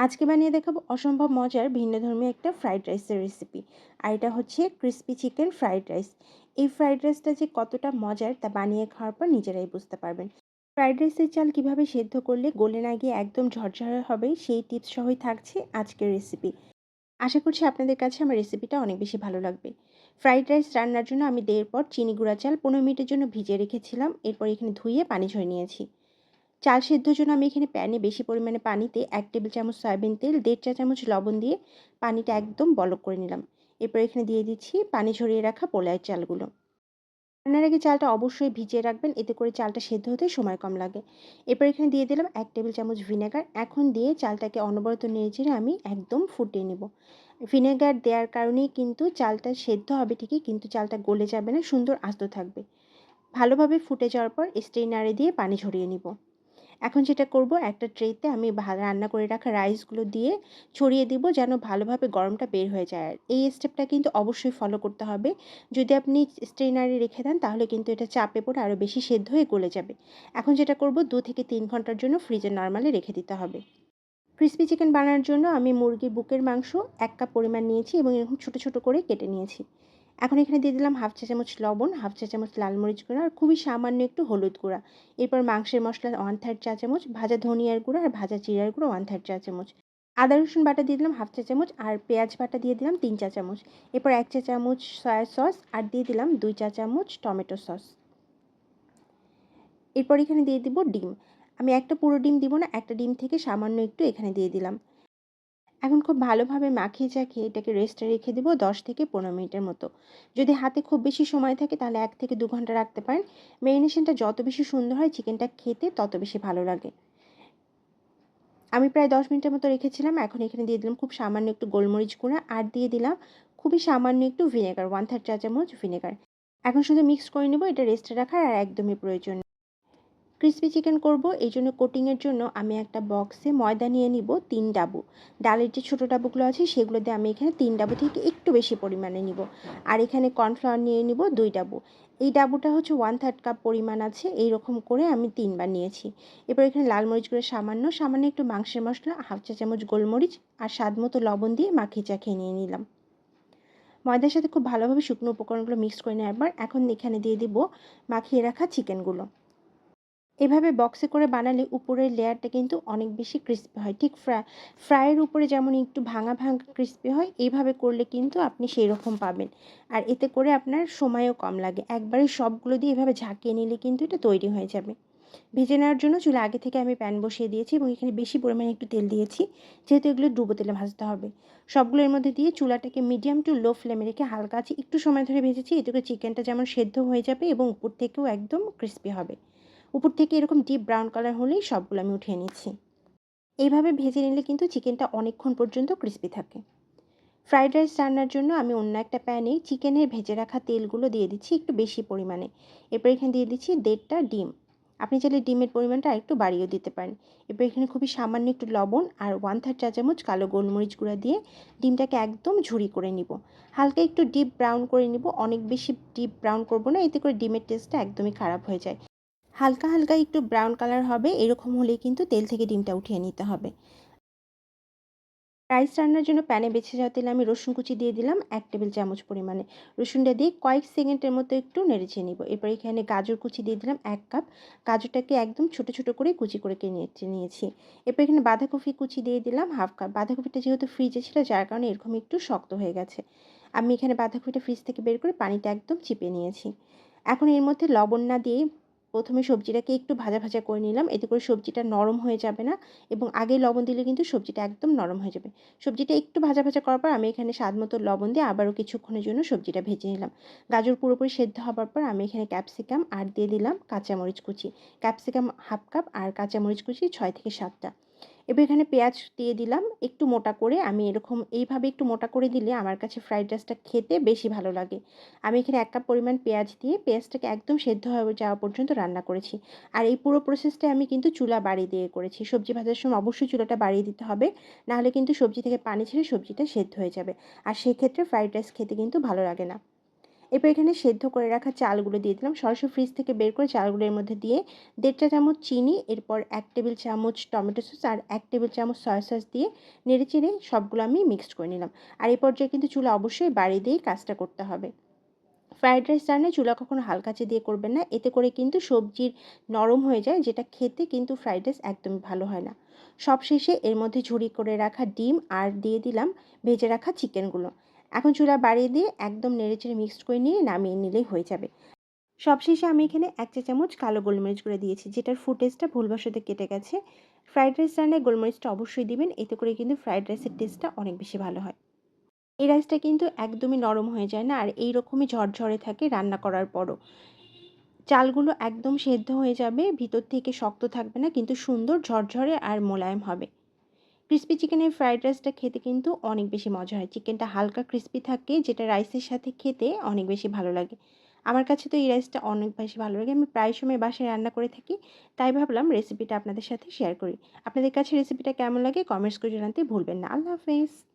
আজকে বানিয়ে দেখাবো অসম্ভব মজার ভিন্নধর্মী একটা ফ্রাইড রাইসের রেসিপি আর এটা হচ্ছে ক্রিস্পি চিকেন ফ্রাইড রাইস এই ফ্রাইড রাইসটা যে কতটা মজার তা বানিয়ে খাওয়ার পর নিজেরাই বুঝতে পারবেন। ফ্রাইড রাইসের চাল কীভাবে সেদ্ধ করলে গলে না গিয়ে একদম ঝরঝরে হবে সেই টিপস সহই থাকছে আজকের রেসিপি আশা করছি আপনাদের কাছে আমার রেসিপিটা অনেক বেশি ভালো লাগবে। ফ্রাইড রাইস রান্নার জন্য আমি দেড় পর চিনি গুঁড়া চাল পনেরো মিনিটের জন্য ভিজিয়ে রেখেছিলাম। এরপর এখানে ধুয়ে পানি ঝরে নিয়েছি। চাল সেদ্ধর জন্য আমি এখানে প্যানে বেশি পরিমাণে পানিতে এক টেবিল চামচ সয়াবিন তেল, দেড় চা চামচ লবণ দিয়ে পানিটা একদম বলক করে নিলাম। এরপর এখানে দিয়ে দিচ্ছি পানি ঝরিয়ে রাখা পোলায়ের চালগুলো। রান্নার আগে চালটা অবশ্যই ভিজিয়ে রাখবেন, এতে করে চালটা সেদ্ধ হতে সময় কম লাগে। এরপর এখানে দিয়ে দিলাম এক টেবিল চামচ ভিনেগার। এখন দিয়ে চালটাকে অনবরত নেড়ে আমি একদম ফুটিয়ে নেব। ভিনেগার দেওয়ার কারণেই কিন্তু চালটা সেদ্ধ হবে ঠিকই, কিন্তু চালটা গলে যাবে না, সুন্দর আস্ত থাকবে। ভালোভাবে ফুটে যাওয়ার পর স্ট্রেনারে দিয়ে পানি ঝরিয়ে নিব। এখন যেটা করব, একটা ট্রেতে আমি রান্না করে রাখা রাইসগুলো দিয়ে ছড়িয়ে দিব যেন ভালোভাবে গরমটা বের হয়ে যায়। আর এই স্টেপটা কিন্তু অবশ্যই ফলো করতে হবে। যদি আপনি স্ট্রেনারে রেখে দেন, তাহলে কিন্তু এটা চাপে পড়ে আরও বেশি সেদ্ধ হয়ে গলে যাবে। এখন যেটা করব, দু থেকে তিন ঘণ্টার জন্য ফ্রিজে নর্মালি রেখে দিতে হবে। ক্রিসপি চিকেন বানানোর জন্য আমি মুরগির বুকের মাংস এক কাপ পরিমাণ নিয়েছি এবং এরকম ছোটো ছোটো করে কেটে নিয়েছি। এখন এখানে দিয়ে দিলাম হাফ চা চামচ লবণ, হাফ চা চামচ লাল মরিচ গুঁড়া আর খুবই সামান্য একটু হলুদ গুঁড়া। এরপর মাংসের মশলা ওয়ান থার্ড চা চামচ ভাজা ধনিয়ার গুঁড়া আর ভাজা জিরার গুঁড়ো ওয়ান থার্ড চা চামচ আদা, রসুন বাটা দিয়ে দিলাম হাফ চা চামচ আর পেঁয়াজ বাটা দিয়ে দিলাম তিন চা চামচ এরপর এক চা চামচ সয়া সস আর দিয়ে দিলাম দুই চা চামচ টমেটো সস। এরপর এখানে দিয়ে দিব ডিম। আমি একটা পুরো ডিম দিব না, একটা ডিম থেকে সামান্য একটু এখানে দিয়ে দিলাম। এখন খুব ভালোভাবে মাখিয়ে চাখিয়ে এটাকে রেস্টে রেখে দেবো দশ থেকে পনেরো মিনিটের মতো। যদি হাতে খুব বেশি সময় থাকে তাহলে এক থেকে দু ঘণ্টা রাখতে পারেন। ম্যারিনেশনটা যত বেশি সুন্দর হয় চিকেনটা খেতে তত বেশি ভালো লাগে। আমি প্রায় দশ মিনিটের মতো রেখেছিলাম, এখন এখানে দিয়ে দিলাম খুব সামান্য একটু গোলমরিচ গুঁড়া আর দিয়ে দিলাম খুবই সামান্য একটু ভিনেগার ওয়ান থার্ড চা চামচ ভিনেগার এখন শুধু মিক্স করে নেব, এটা রেস্টে রাখার আর একদমই প্রয়োজন ক্রিসপি চিকেন করব এই জন্য কোটিংয়ের জন্য আমি একটা বক্সে ময়দা নিয়ে নিব তিন ডাবু। ডালের যে ছোটো ডাবুগুলো আছে, সেগুলো দিয়ে আমি এখানে তিন ডাবু থেকে একটু বেশি পরিমাণে নিব। আর এখানে কর্নফ্লাওয়ার নিয়ে নিব দুই ডাবু। এই ডাবুটা হচ্ছে ওয়ান থার্ড কাপ পরিমাণ আছে এই রকম করে আমি তিনবার নিয়েছি। এবার এখানে লাল মরিচগুলো সামান্য সামান্য একটু মাংসের মশলা, হাফ চা চামচ গোলমরিচ আর স্বাদ মতো লবণ দিয়ে মাখিয়ে চাখিয়ে নিয়ে নিলাম। ময়দার সাথে খুব ভালোভাবে শুকনো উপকরণগুলো মিক্স করে নেওয়ার পর এখন এখানে দিয়ে দিব মাখিয়ে রাখা চিকেনগুলো এভাবে বক্সে করে বানালে উপরের লেয়ারটা কিন্তু অনেক বেশি ক্রিস্পি হয়। ঠিক ফ্রাই ফ্রাইয়ের উপরে যেমন একটু ভাঙা ভাঙা ক্রিস্পি হয় এইভাবে করলে কিন্তু আপনি সেই রকম পাবেন। আর এতে করে আপনার সময়ও কম লাগে। একবারে সবগুলো দিয়ে এভাবে ঝাঁকিয়ে নিলে কিন্তু এটা তৈরি হয়ে যাবে। ভেজে নেওয়ার জন্য চুলে আগে থেকে আমি প্যান বসিয়ে দিয়েছি এবং এখানে বেশি পরিমাণে একটু তেল দিয়েছি। যেহেতু এগুলো ডুবো তেলে ভাজতে হবে। সবগুলোর মধ্যে দিয়ে চুলাটাকে মিডিয়াম টু লো ফ্লেমে রেখে হালকা আছে একটু সময় ধরে ভেজেছি। এতে করে চিকেনটা যেমন সেদ্ধ হয়ে যাবে এবং উপর থেকেও একদম ক্রিস্পি হবে। উপর থেকে এরকম ডিপ ব্রাউন কালার হলেই সবগুলো আমি উঠিয়ে নিচ্ছি। এইভাবে ভেজে নিলে কিন্তু চিকেনটা অনেকক্ষণ পর্যন্ত ক্রিস্পি থাকে। ফ্রাইড রাইস রান্নার জন্য আমি অন্য একটা প্যানে চিকেনের ভেজে রাখা তেলগুলো দিয়ে দিচ্ছি একটু বেশি পরিমাণে। এরপর এখানে দিয়ে দিচ্ছি দেড়টা ডিম। আপনি চাইলে ডিমের পরিমাণটা আরেকটু বাড়িয়েও দিতে পারেন। এরপর এখানে খুবই সামান্য একটু লবণ আর ওয়ান থার্ড চা চামচ কালো গোলমরিচ গুঁড়া দিয়ে ডিমটাকে একদম ঝুরি করে নিব। হালকা একটু ডিপ ব্রাউন করে নিব। অনেক বেশি ডিপ ব্রাউন করব না, এতে করে ডিমের টেস্টটা একদমই খারাপ হয়ে যায়। হালকা হালকা একটু ব্রাউন কালার হবে, এরকম হলেই কিন্তু তেল থেকে ডিমটা উঠিয়ে নিতে হবে। রাইস রান্নার জন্য প্যানে বেছে যাওয়া তেলে আমি রসুন কুচি দিয়ে দিলাম, এক টেবিল চামচ পরিমাণে। রসুনটা দিয়ে কয়েক সেকেন্ডের মতো একটু নেড়েছে নিব। এরপর এখানে গাজর কুচি দিয়ে দিলাম এক কাপ গাজরটাকে একদম ছোট ছোট করে কুচি করে নেড়ে নিয়েছি এরপর এখানে বাঁধাকপি কুচি দিয়ে দিলাম হাফ কাপ বাঁধাকপিটা যেহেতু ফ্রিজে ছিল, যার কারণে এরকম একটু শক্ত হয়ে গেছে। আমি এখানে বাঁধাকপিটা ফ্রিজ থেকে বের করে পানিটা একদম চিপে নিয়েছি। এখন এর মধ্যে লবণ না দিয়ে প্রথমে সবজিটাকে একটু ভাজা ভাজা করে নিলাম। এতে করে সবজিটা নরম হয়ে যাবে না এবং আগে লবণ দিলে কিন্তু সবজিটা একদম নরম হয়ে যাবে। সবজিটা একটু ভাজা ভাজা করার পর আমি এখানে স্বাদ মতো লবণ দিয়ে আবারও কিছুক্ষণের জন্য সবজিটা ভেজে নিলাম। গাজর পুরোপুরি সেদ্ধ হওয়ার পর আমি এখানে ক্যাপসিকাম আর দিয়ে দিলাম কাঁচামরিচ কুচি। ক্যাপসিকাম হাফ কাপ আর কাঁচামরিচ কুচি ছয় থেকে সাতটা। এবার এখানে পেঁয়াজ দিয়ে দিলাম, একটু মোটা করে। আমি এরকম এইভাবে একটু মোটা করে দিলে আমার কাছে ফ্রাইড রাইসটা খেতে বেশি ভালো লাগে। আমি এখানে এক কাপ পরিমাণ পেঁয়াজ দিয়ে পেঁয়াজটাকে একদম সেদ্ধ হয়ে যাওয়া পর্যন্ত রান্না করেছি। আর এই পুরো প্রসেসটা আমি কিন্তু চুলা বাড়ি দিয়ে করেছি। সবজি ভাজার সময় অবশ্যই চুলাটা বাড়িয়ে দিতে হবে, নাহলে কিন্তু সবজি থেকে পানি ছেড়ে সবজিটা সেদ্ধ হয়ে যাবে। আর সেক্ষেত্রে ফ্রাইড রাইস খেতে কিন্তু ভালো লাগে না। এরপর এখানে সেদ্ধ করে রাখা চালগুলো দিয়ে দিলাম। সরাসরি ফ্রিজ থেকে বের করে চালগুলো এর মধ্যে দিয়ে দেড়টা চামচ চিনি, এরপর এক টেবিল চামচ টমেটো সস আর এক টেবিল চামচ সয়া সস দিয়ে নেড়ে চেড়ে সবগুলো আমি মিক্সড করে নিলাম। আর এই পর্যায়ে কিন্তু চুলা অবশ্যই বাড়িয়ে দিয়েই কাজটা করতে হবে। ফ্রাইড রাইস রান্নায় চুলা কখনো হালকাচে দিয়ে করবেন না। এতে করে কিন্তু সবজির নরম হয়ে যায়, যেটা খেতে কিন্তু ফ্রাইড রাইস একদমই ভালো হয় না। সবশেষে এর মধ্যে ঝুড়ি করে রাখা ডিম আর দিয়ে দিলাম, ভেজে রাখা চিকেনগুলো এখন চুলা বাড়িয়ে দিয়ে একদম নেড়েচেড়ে মিক্সড করে নিয়ে নামিয়ে নিলেই হয়ে যাবে। সবশেষে আমি এখানে এক চা চামচ কালো গোলমরিচ করে দিয়েছি, যেটার ফুটেজটা ভুলবশতে কেটে গেছে। ফ্রাইড রাইস রান্নায় গোলমরিচটা অবশ্যই দিবেন, এতে করে কিন্তু ফ্রাইড রাইসের টেস্টটা অনেক বেশি ভালো হয়। এই রাইসটা কিন্তু একদমই নরম হয়ে যায় না, আর এই রকমই ঝরঝরে থাকে রান্না করার পরও। চালগুলো একদম সেদ্ধ হয়ে যাবে, ভিতর থেকে শক্ত থাকবে না, কিন্তু সুন্দর ঝরঝরে আর মোলায়েম হবে। ক্রিস্পি চিকেনের ফ্রাইড রাইসটা খেতে কিন্তু অনেক বেশি মজা হয়। চিকেনটা হালকা ক্রিসপি থাকে, যেটা রাইসের সাথে খেতে অনেক বেশি ভালো লাগে। আমার কাছে তো এই রাইসটা অনেক বেশি ভালো লাগে। আমি প্রায় সময় বাসায় রান্না করে থাকি, তাই ভাবলাম রেসিপিটা আপনাদের সাথে শেয়ার করি। আপনাদের কাছে রেসিপিটা কেমন লাগে কমেন্টস করে জানাতে ভুলবেন না। আল্লাহ হাফেজ।